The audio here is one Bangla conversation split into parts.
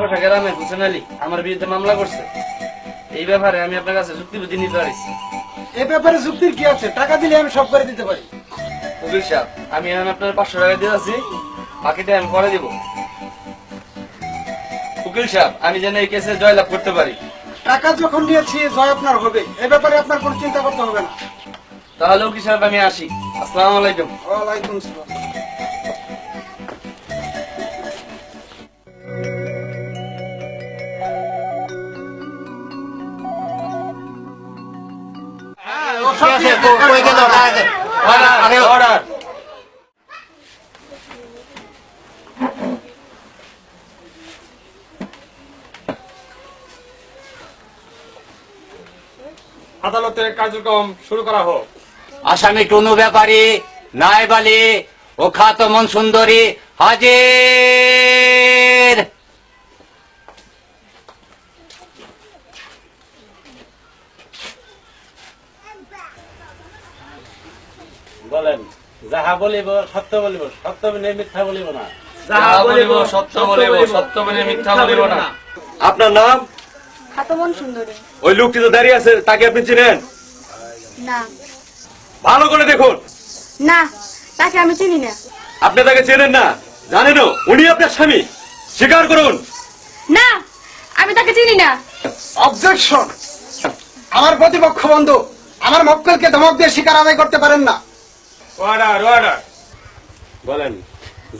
হোসেন আলী আমার বিরুদ্ধে মামলা করছে। এই ব্যাপারে আমি আপনার কাছে যুক্তি বুদ্ধি নিতে পারি এ ব্যাপারে যুক্তির কি আছে? টাকা দিলে আমি সব করে দিতে পারি। উকিল সাহেব আমি এখন আপনার পাঁচশো টাকা দিয়ে আছি বাকিটা আমি পরে দিব। উকিল সাহেব আমি যেন এই কেসে জয়লাভ করতে পারি। টাকা যখন নিয়েছি জয় আপনার হবে। এ ব্যাপারে আপনার কোনো চিন্তা করতে হবে না। তাহলে উকিল সাহেব আমি আসি। আসসালামু আলাইকুম। ওয়ালাইকুম সালাম আদালতের কার্যক্রম শুরু করা হোক। আসামি টুনু ব্যাপারী নায়েব আলী ও খাতমন সুন্দরী হাজির। বলেন যাহা বলিব সত্য বলিব সত্য বলে মিথ্যা বলিব না। যাহা বলিব সত্য বলিব সত্য বলে মিথ্যা বলিব না। আপনার নাম? খাতমন সুন্দরী। ওই লোকটি তো দাঁড়িয়ে আছে তাকে আপনি চিনেন? না। ভালো করে দেখুন। না তাকে আমি চিনি না। আপনি তাকে চেনেন না? জানেনও উনি আপনার স্বামী। স্বীকার করুন। না আমি তাকে চিনি না। অবজেকশন আমার প্রতিপক্ষ বন্ধু আমার মক্কেলকে ধমক দিয়ে শিকার আদায় করতে পারেন না। অর্ডার অর্ডার বলেন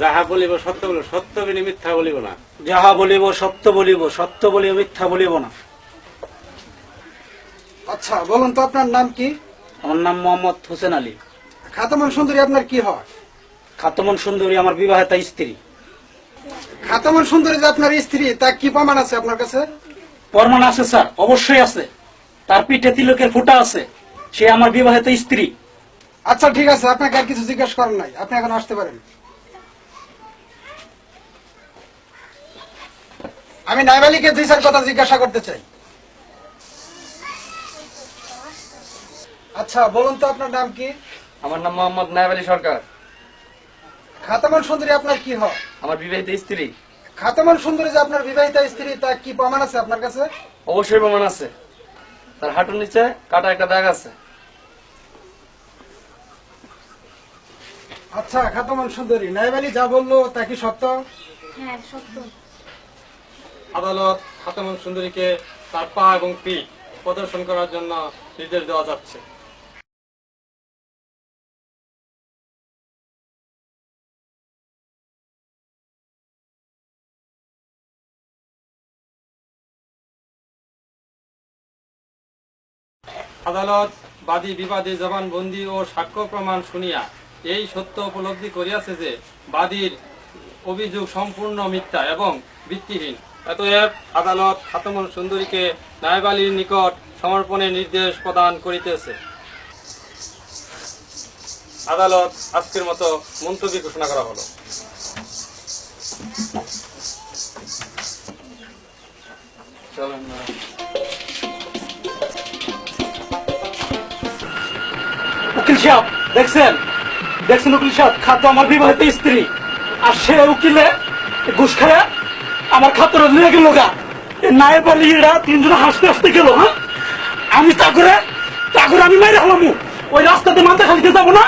যাহা বলিব সত্য বলিব সত্য বলে মিথ্যা বলিব না। যাহা বলিব সত্য বলিব সত্য বলিব মিথ্যা বলিব না। আচ্ছা বলুন তো আপনার নাম কি? আমার নাম মোহাম্মদ হোসেন আলী। খাতমন সুন্দরী আপনার কি হয়? খাতমন সুন্দরী আমার বিবাহিতা স্ত্রী। খাতমন সুন্দরী যে আপনার স্ত্রী তা কি প্রমাণ আছে আপনার কাছে? প্রমাণ আছে স্যার অবশ্যই আছে। তার পিঠে তিলকের ফুটা আছে। সে আমার বিবাহিত স্ত্রী। আচ্ছা ঠিক আছে আপনাকে আর কিছু জিজ্ঞেস করার নাই। আপনি এখন আসতে পারেন। আমি নাইবালিকে দুই চার কথা জিজ্ঞাসা করতে চাই। আচ্ছা বলুন তো আপনার নাম কি? আমার নাম মোহাম্মদ আলী সরকার। খাতামান সুন্দরী আপনার কি হয়? আমার বিবাহিত স্ত্রী। খাতামান সুন্দরী যে আপনার বিবাহিত স্ত্রী তা কি প্রমাণ আছে আপনার কাছে? অবশ্যই প্রমাণ আছে। তার হাঁটুর নিচে কাটা একটা দাগ আছে। আচ্ছা খাতমান সুন্দরী। নাইবালি যা বলল তা কি সত্য? হ্যাঁ সত্য। আদালত খাতমন সুন্দরীকে তার পা এবং পিঠ প্রদর্শন করার জন্য নির্দেশ দেওয়া যাচ্ছে। আদালত বাদী বিবাদী জবানবন্দি ও সাক্ষ্য প্রমাণ শুনিয়া এই সত্য উপলব্ধি করিয়াছে যে বাদীর অভিযোগ সম্পূর্ণ মিথ্যা এবং ভিত্তিহীন। অতএব আদালত খাতমন সুন্দরীকে নায়েব আলীর নিকট সমর্পণের নির্দেশ প্রদান করিতেছে। আদালত আজকের মতো মন্তব্য ঘোষণা করা হলো। উকিল সাহেব, দেখছেন? দেখছেন উকিল সাহেব, খাদ্য আমার বিবাহিত স্ত্রী। আর সে উকিলে ঘুষ খায় আমার খাতরে নিয়ে গেল গা। নায়েব আলী এরা তিনজন হাসতে হাসতে গেল হ্যাঁ? আমি তা করে আমি মাইরে হলাম ওই রাস্তাতে মাথা খালিতে যাব না।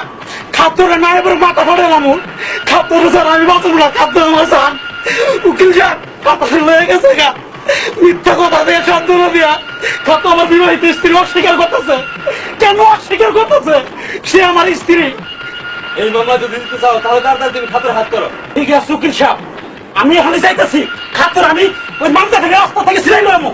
খাতরে নায়েবের মাথা ফাটে এলাম খাতরে স্যার, আমি বাঁচবো না। খাদ্য আমার স্যার। উকিল সাহেব খাতরে লয়ে গেছে গা। মিথ্যা কথা দিয়ে সান্ত্বনা দিয়া খাদ্য আমার বিবাহিত স্ত্রী অস্বীকার করতেছে। কেন অস্বীকার করতেছে? সে আমার স্ত্রী। এই মামলা যদি দিতে চাও, তাহলে তাড়াতাড়ি তুমি খাতের হাত করো ঠিক আছে, উকিল সাহেব। আমি এখানে যাইতেছি। খাতর আমি ওই মামলা থেকে রাস্তা থেকে ছিলাই লয়ামো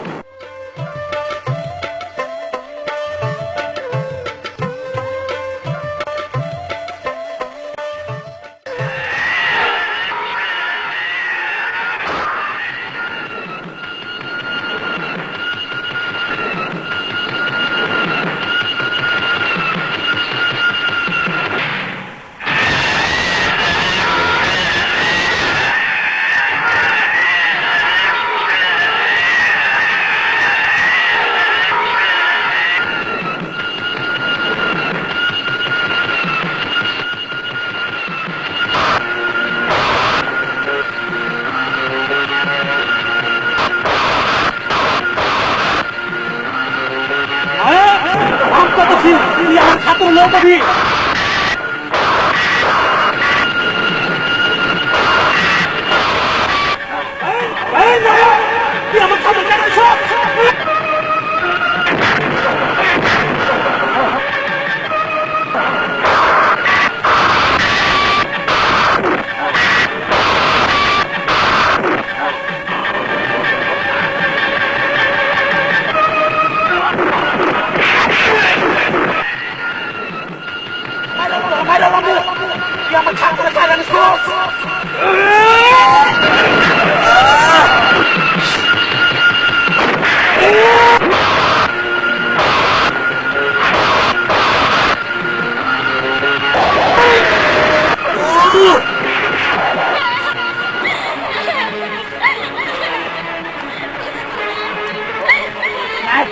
খাতর নিয়ে যাবি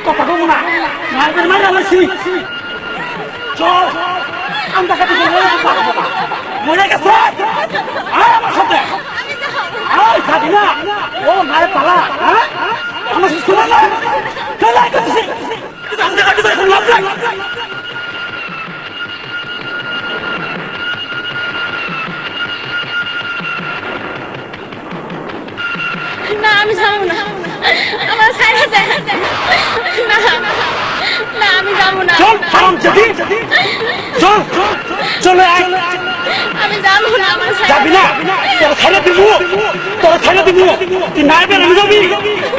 কথা বলব না মায়ের মায়ের আলাসি চল আমরা কাছে মনে গেছে আয় আমার সাথে। আয় খাবি না। ও মায়ের পালা। হ্যাঁ? আমার শুনে না চল করতেছি আমরা কাছে তো লাভ নাই। না, আমি যাব না। আমার সাইডে দে না। না আমি যাব না। চল হারাম যদি চল চলে আমি যাব না আমার যাবি না? তোর ছেলে দিব। তোর ছেলে দিব। তুই নাই বেরোনো যাবি।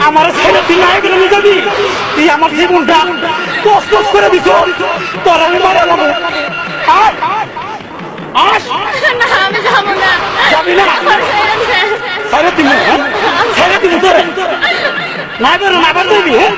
আমার ছেলে তুই নাই বেরোনো যাবি। তুই আমার জীবনটা কষ্ট করে দিছ তোর আমি মারা যাব। আয়। আস। না আমি যাব না। যাবি না? ছেড়ে দিব? ছেলে দিব তোরে। নাই বেরো না বের দিবি হ্যাঁ?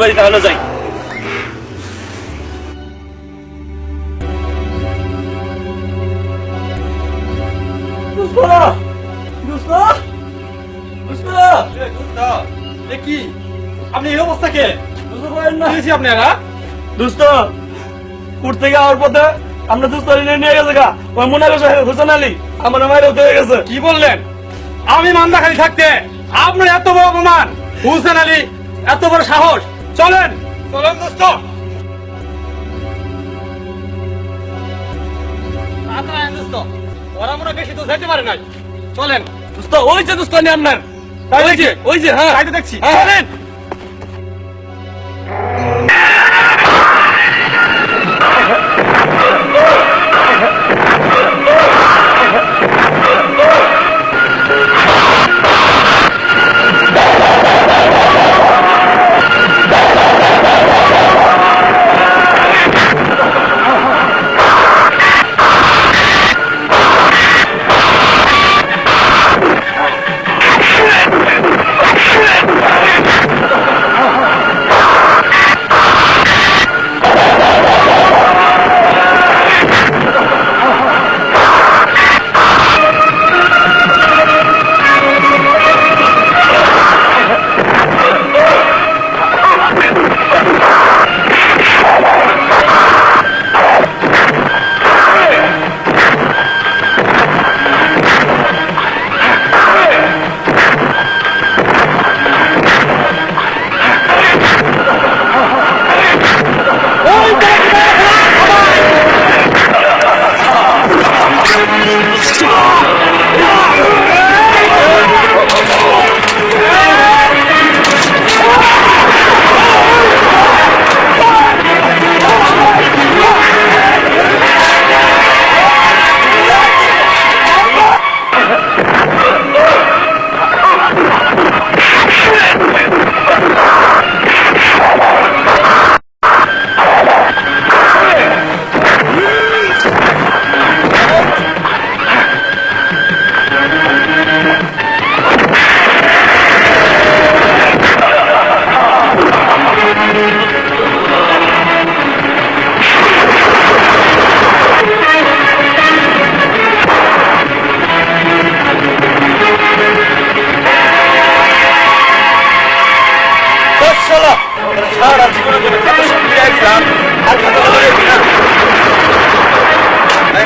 বাড়ি তাহলে যাই। কি? আপনি এই অবস্থা কে? বুঝতে পারেন না। আপনারা দুস্থ উঠতে গিয়ে আমার পথে আমরা দুস্থ নিয়ে গেছে গা। ওই মনে হোসেন আলী আমার মায়ের হয়ে গেছে। কি বললেন? আমি মান্দাখালি থাকতে। আপনার এত বড় অপমান। হুসেন আলী এত বড় সাহস। চলেন। চলেন দোস্ত। তাড়াতাড়ি ওরা মনে বেশি তো যেতে পারে নাই। চলেন। দুস্থ ওই যে দোস্ত আপনার ওই যে হ্যাঁ ওই যে হ্যাঁ। 查了，这个就是偷东西的警察，还查到哪里去了？哎。